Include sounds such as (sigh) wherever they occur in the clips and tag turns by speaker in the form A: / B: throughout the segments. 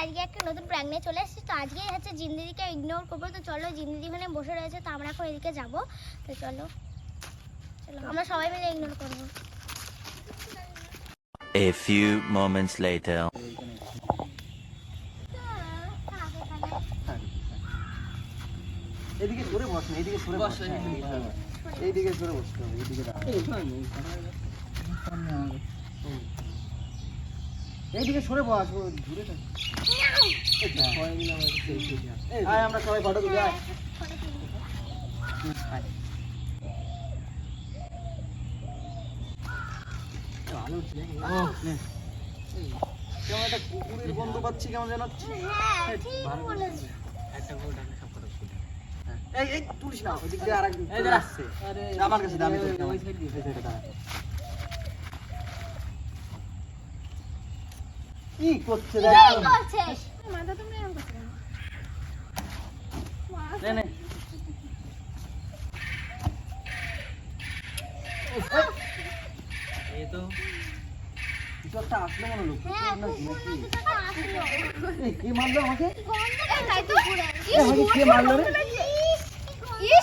A: আজকে একটা নতুন প্র্যাঙ্ক নিয়ে চলে এসেছি। তো আজকে হচ্ছে জিন্দিদিকে ইগনোর করব। তো চলো জিন্দিদি মানে বসে রয়েছে তো আমরা এখন এদিকে যাব। তো চলো চলো আমরা সবাই মিলে ইগনোর করব।
B: A few moments later.
C: এদিকে সরে বস না এদিকে সরে বস। এইদিকে সরে বসতে হবে এইদিকে দাঁড়া। হুম। এইদিকে সরে বস থাক। আয় আমরা সবাই ফটো তুলি আয়। কেমন একটা কুকুরের গন্ধ পাচ্ছি কেমন যেন এই এই তুলিস না ওই দিক দিয়ে আরেক আমার কাছে দামি ওই সাইডে দাঁড়া। কি করছে রে
A: কি করছে মাথা তুমি এরকম করছ
C: নে নে। এই তো। কিছু একটা আসলো মনে হলো।
A: হ্যাঁ
C: এই, কে মারলো আমাকে? কে মারলো রে?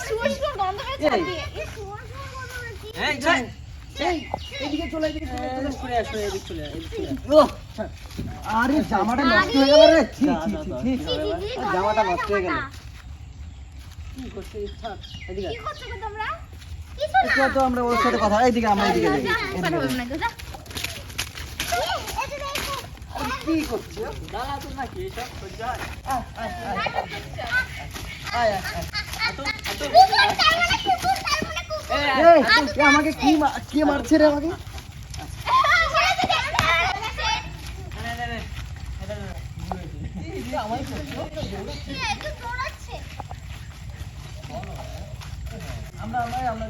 A: শুয়োর শুয়োর গন্ধ
C: এই।
A: নাকি? ইস শুয়োর শুয়োর গন্ধ
C: এই যাই। এই এদিকে চলে এদিকে চলে চলে আসো এদিকে চলে এদিকে চলে ও আরে জামাটা নষ্ট হয়ে গেল রে জামাটা নষ্ট হয়ে গেল কি করছে ইচ্ছা এদিকে
A: কি করছ তোমরা কিছু না
C: তো আমরা ওর সাথে কথা এইদিকে আমরা এদিকে যাই এদিকে কি দাঁড়া তো সব সহ্য হয় আয় আয় আয় আয় আয়
A: মানে মানে
C: আমাকে কি কে মারছে রে আমাকে? আমরা আমরা আমরা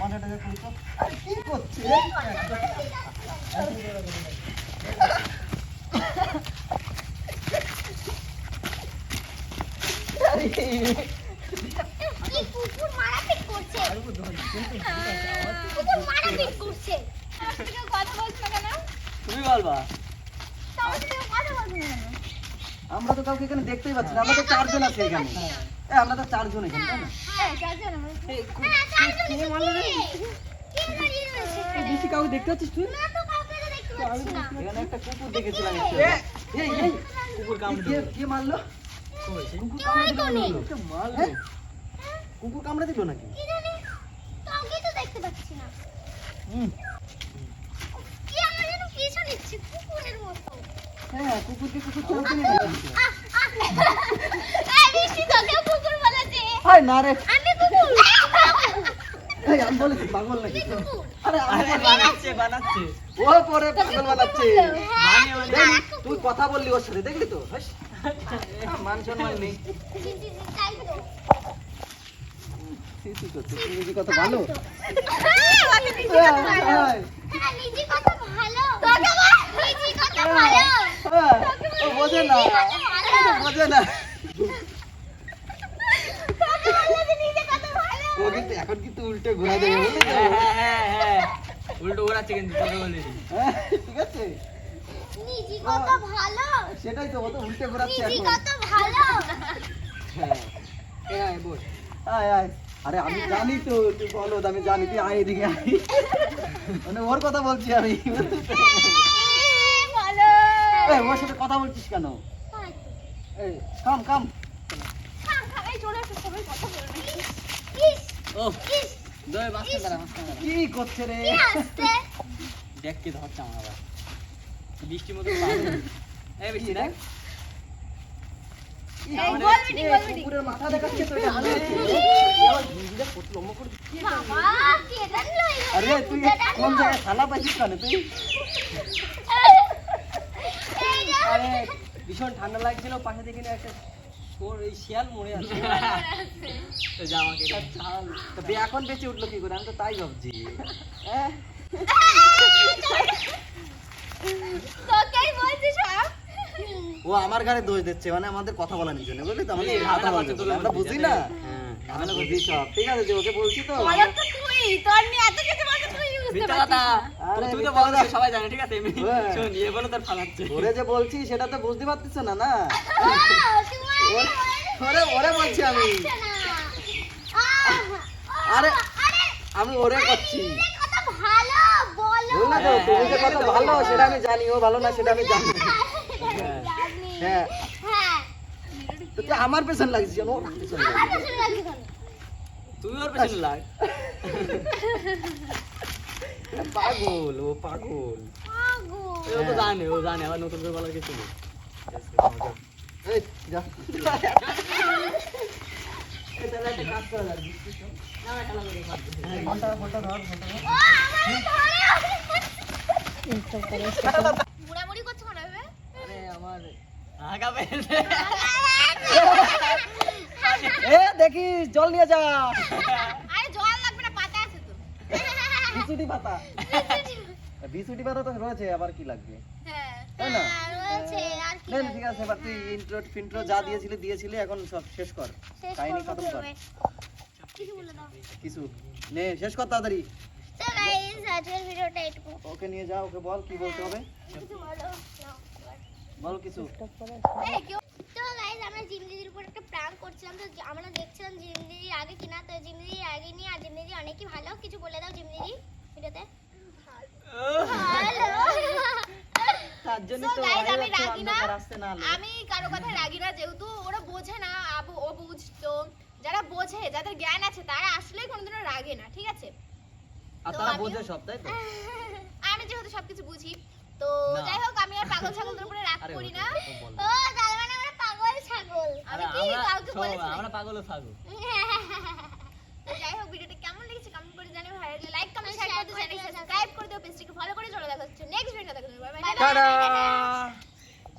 C: মাথাটা করি তো আরে কি করছিস
A: কি কুকুর মারাপিট করছে কুকুর মারাপিট করছে কেউ কথা বলছো না কেন
C: তুমি বলবা আমরা তো কাউকে এখানে দেখতেই পাচ্ছি না আমরা তো চারজন আছি এখানে। আমরা তো চারজন এখানে তাই না?
A: হ্যাঁ হ্যাঁ
C: বেশি কাউকে দেখতে পাচ্ছিস তুই?
A: না তো কাউকে তো দেখতে পাচ্ছি না।
C: এখানে একটা কুকুর দেখেছিলাম কুকুর কামড়ে কে মারলো? কুকুর কামড়ে দিল? মারলো? কুকুর কামড়ে দিল নাকি?
A: কি কাউকে তো দেখতে পাচ্ছি না
C: হুম
A: কি আমার যেন কিছু নিচ্ছে কুকুরের মতো
C: হ্যাঁ কুকুরকে কুকুর
A: কুকুর
C: না রে।
A: আমি কুকুর।
C: আমি বলেছি পাগল নাকি
A: তুই
C: আরে বানাচ্ছে বানাচ্ছে। ও পরে পাগল বানাচ্ছে।
A: হ্যাঁ,
C: তুই কথা বললি ওর সাথে দেখলি তো। মান সম্মান নেই। কত ভালো?
A: হ্যাঁ, নিজে কত ভালো।
C: না
A: নিজে কত ভালো।
C: বোঝে না
A: তোকে বললে যে নিজে কত ভালো।
C: ও কিন্তু এখন কিন্তু উল্টে ঘোরা দেবে বুঝলি তো?
D: উল্টো ওড়াচ্ছে কিন্তু তোকে বলে
C: হ্যাঁ, ঠিক আছে
A: নিজে কত ভালো।
C: সেটাই তো ও তো উল্টে ঘোরাচ্ছে
A: নিজে
C: এখন
A: কত ভালো।
C: হ্যাঁ
D: হ্যাঁ বল
C: আয় আয় আরে আমি জানি তো তুই বলো আমি জানি তুই আয় এদিকে আয় মানে ওর কথা বলছি আমি। এই ওর সাথে কথা বলছিস কেন? কাম কাম কি করছে রে?
D: দেখ কি ধরছে আমার আবার। বৃষ্টির বৃষ্টি দেখ।
C: মাথা দেখাচ্ছে তো লম্বা করে? আরে তুই কোন জায়গায় থালা পাইছিস কেন তুই?
D: ভীষণ ঠান্ডা লাগছিল পাশে দেখি না একটা শিয়াল মরে আছে। তো জামা কেটে ছাল
C: তা বে এখন বেঁচে উঠল কি করে? আমি তো তাই ভাবছি। হ্যাঁ
A: তোকেই বলছি সব।
C: ও আমার ঘরে দোষ দিচ্ছে মানে আমাদের কথা বলার জন্য। বুঝলি তো? আমাদের
D: বাচ্চা
C: বলে। আমরা বুঝি না?
D: হ্যাঁ
C: আমরা বুঝি সব। ঠিক আছে যে ওকে বলছি তো?
A: তুই, তোর নিয়ে এত কিছু বলছে তুই বুঝতে পারছিস
D: কথা
A: না।
C: আরে
D: তুই তো
C: মিথ্যা
D: সবাই জানে ঠিক আছে এমনি
C: হ্যাঁ।
D: শোন এ বলে ফালাচ্ছে
C: ওরে যে বলছি সেটা তো বুঝতে না না ওরে- ওরে বলছি আমি আরে আমি ওরে করছি তো
D: হ্যাঁ,
C: তুমি যে
D: হ্যাঁ,
C: কত ভালো। সেটা আমি জানি ও ভালো না সেটা আমি জানি। হ্যাঁ তুই আমার পেছন লাগছিস
A: লাগছে
D: তুই ওর পেছনে লাগ (laughs)
C: পাগল ও পাগল।
A: পাগল।
D: ও তো জানে ও জানে আবার নতুন করে বলার কিছু নেই।
C: দেখিস জল নিয়ে যা
A: আরে জল লাগবে না পাতা আছে তো
C: বিছুটি পাতা। বিছুটি পাতা তো রয়েছে আবার কি লাগবে?
A: হ্যাঁ
C: তাই না?
A: হ্যাঁ, রয়েছে আর কি
C: নেন ঠিক আছে এবার তুই ইন্ট্রো ফিন্ট্রো যা দিয়েছিলি দিয়েছিলি এখন সব শেষ কর। কাহিনী খতম কর।
A: কিছু বলে দাও।
C: কিছু। নে শেষ কর তাড়াতাড়ি। ওকে নিয়ে যা ওকে বল কি বলতে হবে?
A: কিছু বলো
C: কিছু।
A: তো গাইস আমরা জিম দিদির উপর একটা প্র্যাঙ্ক করছিলাম তো আমরা দেখছিলাম জিম অনেকই ভালো? কিছু বলে দাও জিম দিদি ভিডিওতে ভালো।
C: তার জন্য তো হয়ে
E: আমি রাগি না। আমি কারও কথা রাগি না যেহেতু ওরা বোঝে না আবু ও বুঝতো। যারা বোঝে যাদের জ্ঞান আছে তারা আসলেই কোনোদিনও রাগে না ঠিক আছে?
C: আর তারা বোঝে সব তাই তো? (laughs)
E: আমি যেহেতু সবকিছু বুঝি তো যাই হোক আমি আর পাগল ছাগলদের উপরে রাগ করি না।
A: ও তার মানে আমরা পাগল ছাগল।
E: আমি কি কাউকে বলেছি?
D: আমরা পাগলও থাকব
E: তো যাই হোক ভিডিওটা কেমন লেগেছে কমেন্ট করে জানিও ভালো লাগলে লাইক কমেন্ট শেয়ার করতে জানিও সাবস্ক্রাইব করে দিও পেজটিকে ফলো করে চলে দেখা হচ্ছে নেক্সট ভিডিও দেখা হচ্ছে। Bye bye